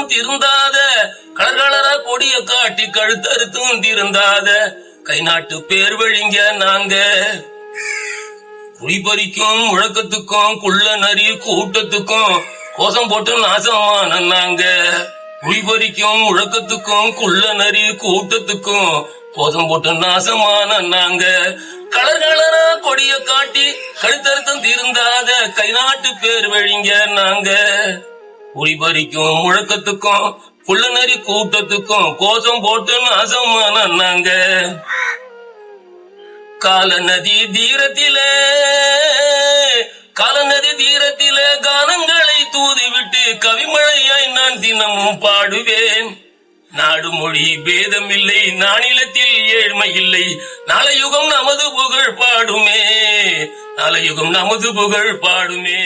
கழுத்தருந்தும் திருந்தாத colour கலரா கொடிய காட்டி கழுத்தறுத்தும் திருந்தாத கை நாட்டு பேர் வழிங்க நாங்க. குடிபறிக்கும் முழக்கத்துக்கும் குள்ள நரி கூட்டத்துக்கும் கோசம் போட்டு நாசமான நாங்க. குடிபறிக்கும் முழக்கத்துக்கும் குள்ள நரி கூட்டத்துக்கும் கோசம் போட்டு நாசமான நாங்க. கலர் கலரா கொடிய காட்டி கழுத்தறுத்தம் திருந்தாத கை நாட்டு பேர் வழிங்க நாங்க. குடிபறிக்கும் முழக்கத்துக்கும் குள்ள நரி கூட்டத்துக்கும் கோஷம் போட்டு நாசமானாங்க கால நதி தீரத்தில கால நதி தீரத்தில கானங்களை தூதிவிட்டு கவிமழையாய் நான் தினமும் பாடுவேன். நாடு மொழி பேதமில்லை நானிலத்தில் ஏழ்மை இல்லை நாளையுகம் நமது புகழ் பாடுமே நாளையுகம் நமது புகழ் பாடுமே.